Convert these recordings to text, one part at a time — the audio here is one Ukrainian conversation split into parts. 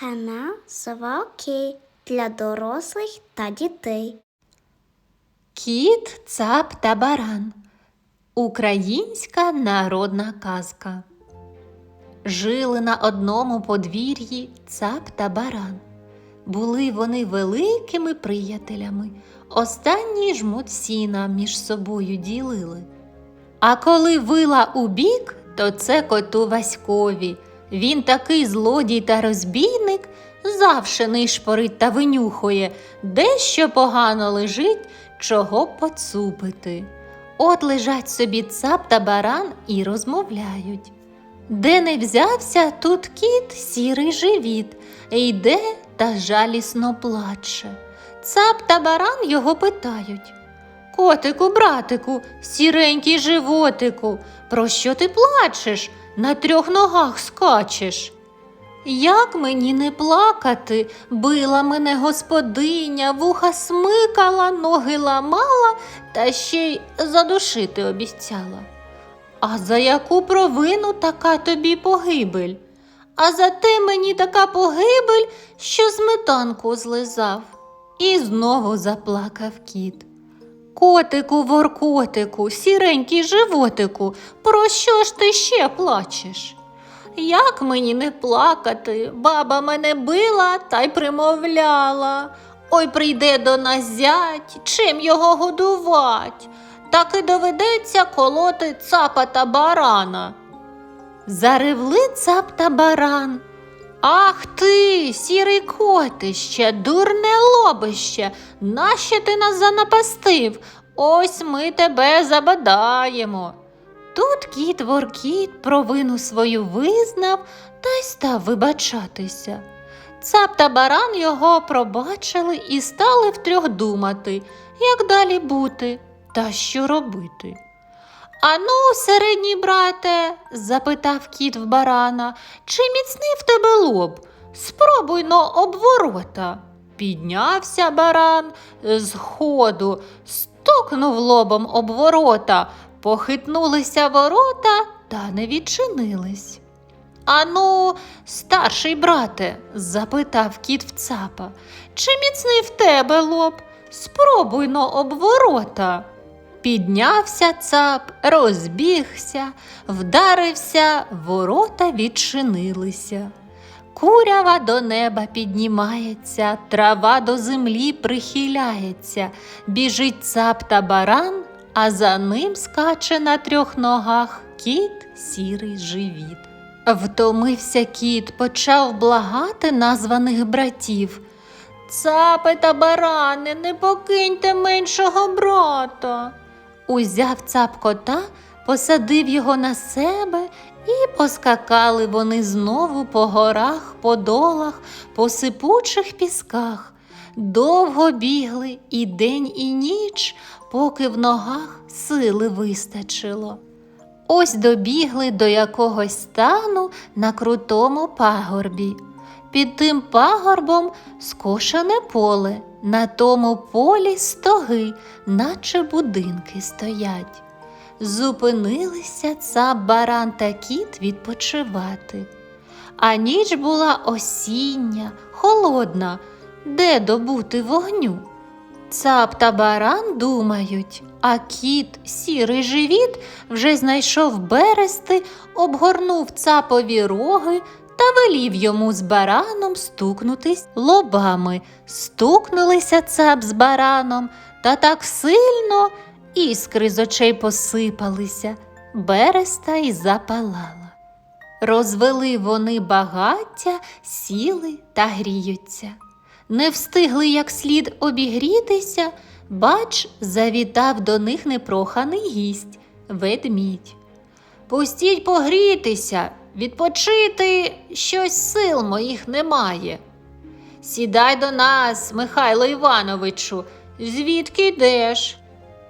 Канал Сова Окей для дорослих та дітей. Кіт, цап та баран. Українська народна казка. Жили на одному подвір'ї цап та баран. Були вони великими приятелями. Останні жмут сіна між собою ділили. А коли вила у бік, то це коту Васькові. Він такий злодій та розбійник, завше нишпорить та винюхує, де що погано лежить, чого поцупити. От лежать собі цап та баран і розмовляють. Де не взявся, тут кіт сірий живіт, йде та жалісно плаче. Цап та баран його питають. Котику, братику, сіренький животику, про що ти плачеш? На трьох ногах скачеш. Як мені не плакати, била мене господиня, вуха смикала, ноги ламала та ще й задушити обіцяла. А за яку провину така тобі погибель? А за те мені така погибель, що сметанку злизав. І знову заплакав кіт. Котику, воркотику, сіренький животику, про що ж ти ще плачеш? Як мені не плакати, баба мене била та й примовляла. Ой, прийде до нас зять, чим його годувать, так і доведеться колоти цапа та барана. Заревли цап та баран. Ах ти, сірий котище, дурне лобище, нащо ти нас занапастив? Ось ми тебе забадаємо. Тут кіт воркіт провину свою визнав та й став вибачатися. Цап та баран його пробачили і стали втрьох думати, як далі бути та що робити. Ану, середній брате, запитав кіт в барана, чи міцний в тебе лоб? Спробуй но обворота. Піднявся баран з ходу, стукнув лобом об ворота, похитнулися ворота та не відчинились. Ану, старший брате, запитав кіт в цапа, чи міцний в тебе лоб? Спробуй но об ворота. Піднявся цап, розбігся, вдарився, ворота відчинилися. Курява до неба піднімається, трава до землі прихиляється, біжить цап та баран, а за ним скаче на трьох ногах кіт сірий живіт. Втомився кіт, почав благати названих братів. Цапи та барани, не покиньте меншого брата. Узяв цап кота, посадив його на себе, і поскакали вони знову по горах, по долах, по сипучих пісках. Довго бігли і день, і ніч, поки в ногах сили вистачило. Ось добігли до якогось стану на крутому пагорбі. Під тим пагорбом скошене поле, на тому полі стоги, наче будинки стоять. Зупинилися цап, баран та кіт відпочивати. А ніч була осіння, холодна, де добути вогню. Цап та баран думають, а кіт, сірий живіт, вже знайшов берести, обгорнув цапові роги та велів йому з бараном стукнутись лобами. Стукнулися цап з бараном, та так сильно іскри з очей посипалися, береста й запалала. Розвели вони багаття, сіли та гріються. Не встигли як слід обігрітися, бач, завітав до них непроханий гість, ведмідь. Пустіть погрітися, відпочити щось сил моїх немає. Сідай до нас, Михайло Івановичу, звідки йдеш?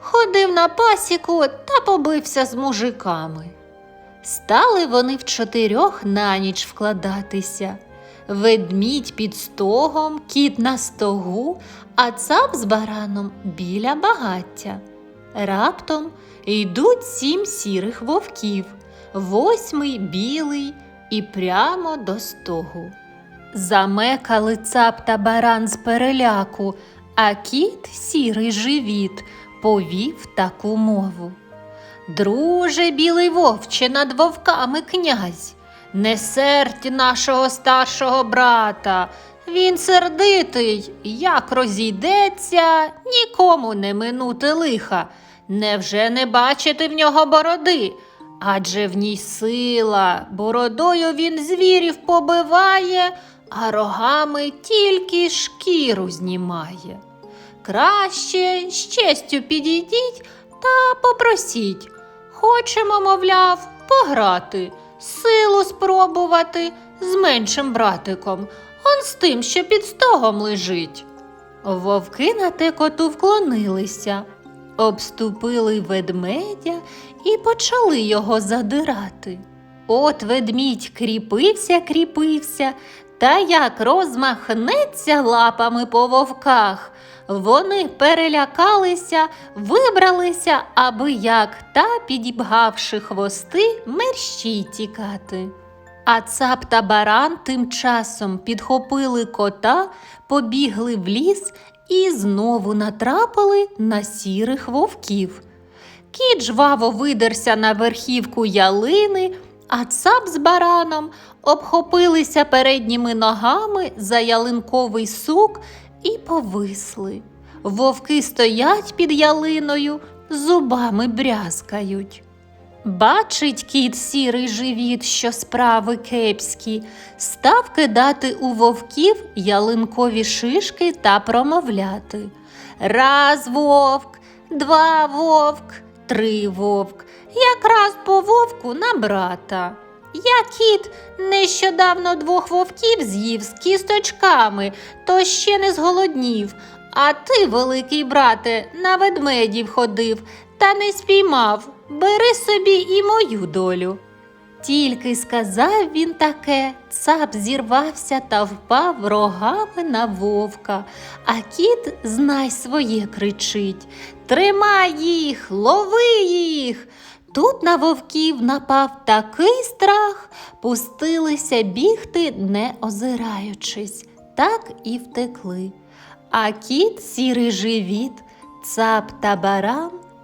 Ходив на пасіку та побився з мужиками. Стали вони в чотирьох на ніч вкладатися. Ведмідь під стогом, кіт на стогу, а цап з бараном біля багаття. Раптом йдуть сім сірих вовків, восьмий білий і прямо до стогу. Замекали цап та баран з переляку, а кіт, сірий живіт, повів таку мову. Друже, білий вовче над вовками князь, не сердь нашого старшого брата. Він сердитий, як розійдеться, нікому не минути лиха. Невже не бачити в нього бороди? Адже в ній сила, бородою він звірів побиває, а рогами тільки шкіру знімає. Краще з честю підійдіть та попросіть. Хочемо, мовляв, пограти, силу спробувати з меншим братиком, он з тим, що під стогом лежить. Вовки на те коту вклонилися, обступили ведмедя і почали його задирати. От ведмідь кріпився, кріпився, та як розмахнеться лапами по вовках. Вони перелякалися, вибралися, аби як та, підібгавши хвости, мерщій тікати. А цап та баран тим часом підхопили кота, побігли в ліс і знову натрапили на сірих вовків. Кіт жваво видерся на верхівку ялини, а цап з бараном обхопилися передніми ногами за ялинковий сук і повисли. Вовки стоять під ялиною, зубами брязкають. Бачить кіт сірий живіт, що справи кепські, став кидати у вовків ялинкові шишки та промовляти. Раз вовк, два вовк, три вовк, якраз по вовку на брата. Я кіт нещодавно двох вовків з'їв з кісточками, то ще не зголоднів. А ти, великий брате, на ведмедів ходив та не спіймав. Бери собі і мою долю. Тільки сказав він таке, цап зірвався та впав рогами на вовка, а кіт, знай своє, кричить Тримай їх, лови їх. Тут на вовків напав такий страх, пустилися бігти, не озираючись, так і втекли. А кіт, сірий живіт, цап та баран